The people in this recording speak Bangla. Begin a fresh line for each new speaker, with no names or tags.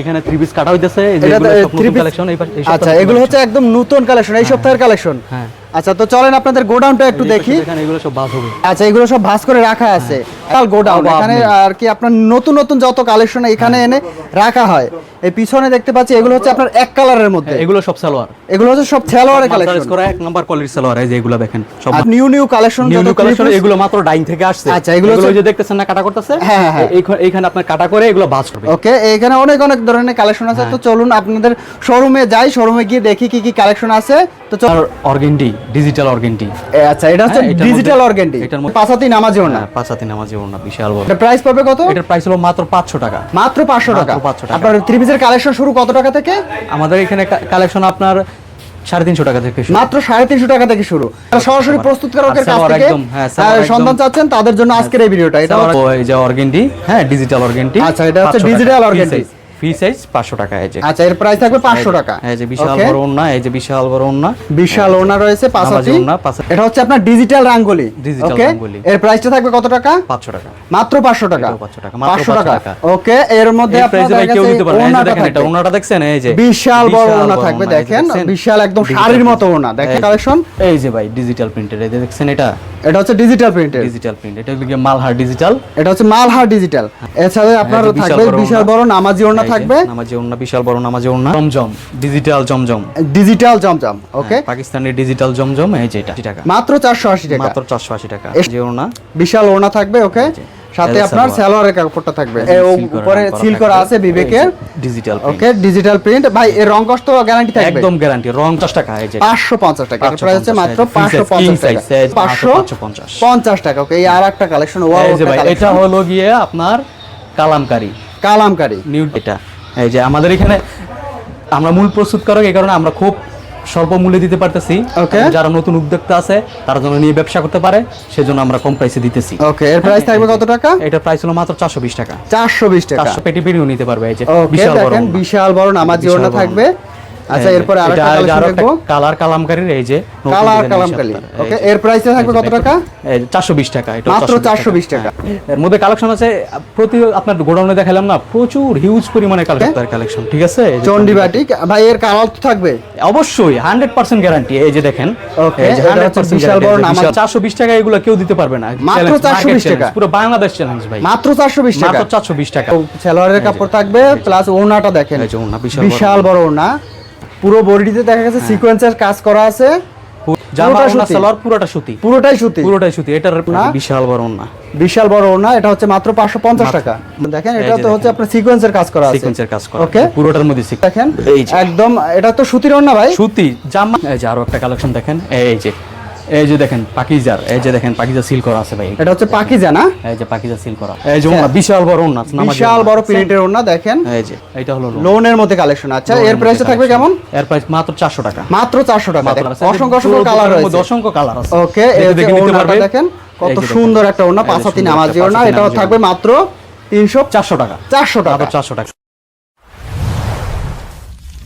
এখানে থ্রি পিস কাটা হইতেছে কালেকশন
আচ্ছা এগুলো হচ্ছে একদম নতুন কালেকশন এই সপ্তাহের কালেকশন
হ্যাঁ।
আচ্ছা তো চলেন আপনাদের গোডাউনটা একটু দেখি।
এখানে এগুলো সব বাস হবে।
আচ্ছা এগুলো সব ভাঁজ করে রাখা আছে। গোডাউন এখানে আর কি আপনার নতুন নতুন যত কালেকশন এখানে এনে রাখা হয়। এই পিছনে দেখতে পাচ্ছি এগুলো হচ্ছে আপনার এক কালারের মধ্যে।
হ্যাঁ, এগুলো সব সালোয়ার।
এগুলো হচ্ছে সব ছেলোয়ারের
কালেকশন করা এক নাম্বার কোয়ালিটির সালোয়ার এই যে এগুলো দেখেন সব
new new collection
new collection এগুলো মাত্র ডাইং থেকে আসছে।
আচ্ছা, এগুলো
যে দেখতেছেন না কাটা করতেছে?
হ্যাঁ, হ্যাঁ, হ্যাঁ।
এইখানে আপনার কাটা করে এগুলো বাস করবে।
ওকে এখানে অনেক অনেক ধরনের কালেকশন আছে। তো চলুন আপনাদের শোরুমে যাই শোরুমে গিয়ে দেখি কি কি কালেকশন আছে। তো
আর অর্গেন্ডি ডিজিটাল অর্গেন্ডি
এ, আচ্ছা এটা হচ্ছে
হ্যাঁ,
ডিজিটাল
মধ্যে-
অর্গেন্ডি
এটার মধ্যে-
পাঁচাতি নামাজিও না
হ্যাঁ পাঁচ হাতে নামাজি ওনা বিশাল বড়।
এটা প্রাইস পাবে কত?
এটার প্রাইস হলো মাত্র পাঁচশো টাকা।
মাত্র পাঁচশো টাকা।
মাত্র 500 টাকা।
আপনার থ্রি পিসের কালেকশন শুরু কত টাকা থেকে?
আমাদের এখানে কালেকশন আপনার সাড়ে তিনশো টাকা থেকে
মাত্র সাড়ে তিনশো টাকা থেকে শুরু। সরাসরি প্রস্তুতকারকের
আর
কাছ থেকে
একদম, হ্যাঁ,
সন্ধান চাচ্ছেন তাদের জন্য আজকের এই ভিডিওটা। এটা
সালোয়ার ও এই যে অর্গেন্ডি হ্যাঁ ডিজিটাল অর্গেন্ডি
আচ্ছা, এটা হচ্ছে digital organdy।
ফি সাইজ পাঁচশো টাকা এই যে।
আচ্ছা এর প্রাইস থাকবে পাঁচশো টাকা।
এই যে বিশাল বড় ওন্না এই যে বিশাল বড় ওন্না
বিশাল ওনা রয়েছে এটা হচ্ছে আপনার ডিজিটাল রাঙ্গুলি।
Digital
ওকে এর প্রাইসটা থাকবে কত টাকা?
পাঁচশো টাকা।
মাত্র পাঁচশো টাকা।
এটাও 500 টাকা, মাত্র
পাঁচশো
500
টাকা
টাকা।
ওকে এর মধ্যে আপনার
কেউ
যাচ্ছে
দিতে পারে এই দেখেন এটা। ওন্নাটা দেখছেন? এই যে
বিশাল বড় ওনা থাকবে দেখেন? বিশাল একদম শাড়ির মতো ওনা দেখেন কালেকশন?
এই যে ভাই ডিজিটাল প্রিন্টের এই দেখছেন এটা?
এটা হচ্ছে ডিজিটাল প্রিন্টের
ডিজিটাল প্রিন্ট এটা গিয়ে মালহার ডিজিটাল
এটা হচ্ছে মালহার ডিজিটাল এছাড়া আপনার থাকবে
বড়
বিশাল। বড় নামাজি
যে
থাকবে?
নামাজি ওন্না বিশাল বড় নামাজি ওন্না জমজম ডিজিটাল জমজম।
ডিজিটাল জমজম ওকে
হ্যাঁ, পাকিস্তানের ডিজিটাল জমজম এই যে এটা 80 টাকা।
মাত্র চারশো আশি টাকা।
মাত্র 480 টাকা যে ওন্না
বিশাল থাকবে ওকে সাথে আপনার। সালোয়ারের কাপড়টা থাকবে। উপরে সিল করা আছে বিবেকের।
ডিজিটাল
ওকে ডিজিটাল প্রিন্ট ভাই এর রং কষ্ট গ্যারান্টি থাকবে।
একদম গ্যারান্টি রং 10 টাকা এই যে।
পাঁচশো পঞ্চাশ টাকা
পাঁচশো
প্রাইস হচ্ছে
পঞ্চাশ,
মাত্র
এই যে free
পাঁচশো
size,
পঞ্চাশ
king
টাকা।
size, এই যে
পাঁচশো
পাঁচশো পঞ্চাশ।
পঞ্চাশ টাকা ওকে এই আর একটা কালেকশন
ভাই এটা হলো গিয়ে আপনার কালামকারী।
কালামকারী।
নিউ এটা এই যে আমাদের এখানে আমরা মূল প্রস্তুতকারক এই কারণে আমরা খুব স্বল্প মূল্যে দিতে পারতেছি। ওকে যারা নতুন উদ্যোক্তা আছে তারা যেন নিয়ে ব্যবসা করতে পারে সেজন্য আমরা কম প্রাইসে দিতেছি।
ওকে এর প্রাইস থাকবে কত টাকা?
এটা প্রাইস হলো মাত্র চারশো বিশ টাকা।
চারশো বিশ টাকা।
চারশো পেটি পেটিও নিতে পারবে এই যে বিশাল বড়।
বিশাল বড় নামাজি ওড়না থাকবে। আচ্ছা এরপরে আরেকটা কালেকশন দেখব
কালার কালামকারীর এই যে
কালার কালামকারী ওকে এর প্রাইস থাকবে কত টাকা
এই চারশো বিশ টাকা এটা
মাত্র 420 টাকা।
হ্যাঁ। এর মধ্যে কালেকশন আছে প্রতি আপনার গোডাউনে দেখালাম না প্রচুর হিউজ পরিমাণে কালেকশন ঠিক আছে
চন্ডি বাটিক ভাই এর কালার তো থাকবে
অবশ্যই হান্ড্রেড পার্সেন্ট গ্যারান্টি এই যে দেখেন 100%
বিশাল বড়।
বিশাল। 420 টাকা এগুলো কেউ দিতে পারবে না
মাত্র
Challenge,
420 টাকা।
পুরো বাংলাদেশ চ্যালেঞ্জ ভাই
মাত্র চারশো বিশ টাকা
মাত্র 420 টাকা
সালোয়ারের কাপড় থাকবে প্লাস ওড়নাটা দেখেন
এই যে ওড়না, বিশাল
বিশাল বড় ওড়না পুরো বডিতে দেখা গেছে সিকোয়েন্সের কাজ করা আছে।
জামা। সালোয়ার পুরোটা সুতি।
পুরোটাই সুতি।
পুরোটাই সুতি। এটার বিশাল বড়
বিশাল বড় এটা হচ্ছে মাত্র পাঁচশো পঞ্চাশ
মাত্র।
টাকা। দেখেন এটা তো হচ্ছে আপনার সিকোয়েন্সের কাজ করা আছে।
সিকোয়েন্সের কাজ করা
ওকে
পুরোটার মধ্যে।
দেখেন একদম এটা তো সুতির ওড়না ভাই।
সুতি জামা এই যে আরও একটা কালেকশন দেখেন। এই যে এই যে দেখেন পাকিজার এই যে দেখেন পাকিজা সিল করা আছে ভাই।
এটা হচ্ছে পাকিজা না?
এই যে পাকিজা সিল করা। এই যে ওড়না বিশাল বড় নামাজি
বিশাল বড় প্রিন্টের ওড়না দেখেন।
এই যে এটা হলো
লোনের মধ্যে কালেকশন আচ্ছা এর প্রাইসটা
মধ্যে
থাকবে কেমন?
এর প্রাইস মাত্র 400 টাকা।
মাত্র চারশো টাকা। অসংখ্য অসংখ্য কালার রয়েছে।
অসংখ্য কালার আছে।
ওকে এই
দেখে নিতে
ওড়নাটা
পারবে।
দেখেন কত। সুন্দর একটা
যে
পাঁচাতি নামাজি এটাও
নামাজি
থাকবে মাত্র তিনশো
400 টাকা।
চারশো টাকা।
মাত্র 400 টাকা।